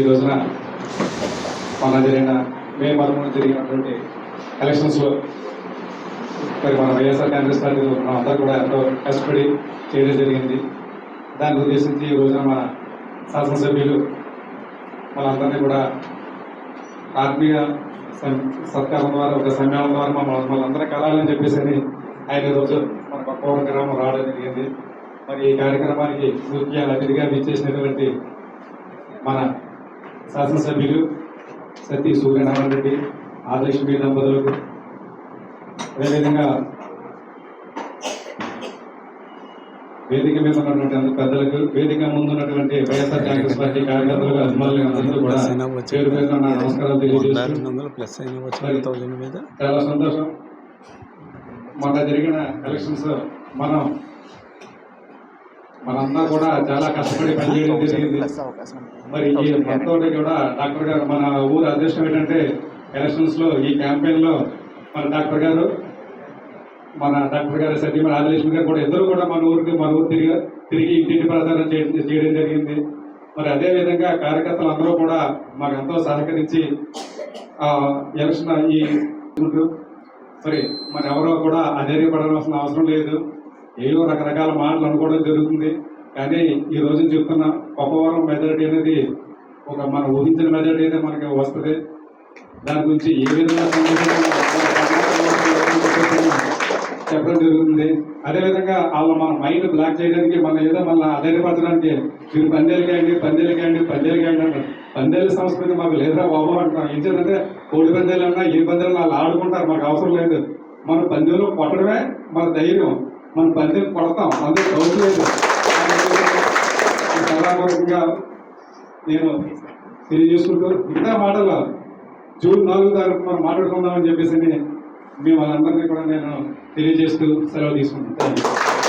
ఈ రోజున మన జరిగిన మే పదమూడు జరిగినటువంటి ఎలక్షన్స్లో మరి మన వైఎస్ఆర్ కాంగ్రెస్ పార్టీ మనం కూడా ఎంతో కష్టపడి చేయడం జరిగింది. దాన్ని ఉద్దేశించి ఈ రోజున మన శాసనసభ్యులు మనందరినీ కూడా ఆత్మీయ సం- సత్కారం ద్వారా ఒక సమ్మేళనం ద్వారా మమ్మల్ని మనందరం కలాలని చెప్పేసి అని ఆయన ఈ రోజు మన పక్కవరం గ్రామం రావడం జరిగింది. మరి ఈ కార్యక్రమానికి ముఖ్య అతిథిగా విచ్చేసినటువంటి మన శాసనసభ్యులు సతీ సూర్యనారాయణ రెడ్డి ఆదర్శమి దంపతులకు అదేవిధంగా వేదిక మీద ఉన్నటువంటి అందరు పెద్దలకు వేదిక ముందు ఉన్నటువంటి వైఎస్ఆర్ కాంగ్రెస్ పార్టీ కార్యకర్తలకు అభిమానులకు అందరూ కూడా పేరు పేరున నా నమస్కారాలు వంద తెలియజేస్తూ రెండు వందలు ప్లస్ అయినా వచ్చి థౌజండ్ మీద. చాలా సంతోషం. మొన్న జరిగిన ఎలక్షన్స్ మనం మనంతా కూడా చాలా కష్టపడి పనిచేయడం జరిగింది. మరి ఈ మనతో కూడా డాక్టర్ గారు మన ఊరు అదృష్టం ఏంటంటే ఎలక్షన్స్లో ఈ క్యాంపెయిన్లో మన డాక్టర్ గారు మన డాక్టర్ గారు సత్యమని ఆదిలక్ష్మి గారు కూడా ఇద్దరు కూడా మన ఊరికి మన ఊరు తిరిగి తిరిగి ఇంటింటి ప్రచారం చేయడం చేయడం జరిగింది. మరి అదే విధంగా కార్యకర్తలు అందరూ కూడా మాకు ఎంతో సహకరించి ఆ ఎలక్షన్ ఈ మరి మరి ఎవరో కూడా అధైర్యపడాల్సిన అవసరం లేదు. ఏవో రకరకాల మాటలు అనుకోవడం జరుగుతుంది. కానీ ఈ రోజు చెప్తున్న గొప్పవరం మెజారిటీ అనేది ఒక మన ఊహించిన మెజారిటీ అయితే మనకి వస్తుంది. దాని గురించి ఏ విధంగా చెప్పడం జరుగుతుంది. అదేవిధంగా వాళ్ళ మన మైండ్ బ్లాక్ చేయడానికి మన ఏదో మన అధైర్యపరచడానికి మీరు పందేలు కాయండి పందేలు కాయండి పందేలు కాయండి అంటారు పందేలు సంస్కృతి మాకు లేదా బాబు అంటున్నాం ఏం చేద్దంటే కోడి పందేలు అన్నా ఏ పందేలు వాళ్ళు ఆడుకుంటారు. మాకు అవసరం లేదు. మన పందేలు కొట్టడమే మన ధైర్యం. మన పందిరి కొడతాం అందులో డౌట్ లేదు సభాపూర్వకంగా నేను తెలియజేసుకుంటూ ఇంకా మాటలు జూన్ నాలుగు తారీఖు మనం మాట్లాడుకుందామని చెప్పేసి మేము వాళ్ళందరినీ కూడా నేను తెలియజేస్తూ సెలవు తీసుకుంటాను థ్యాంక్ యూ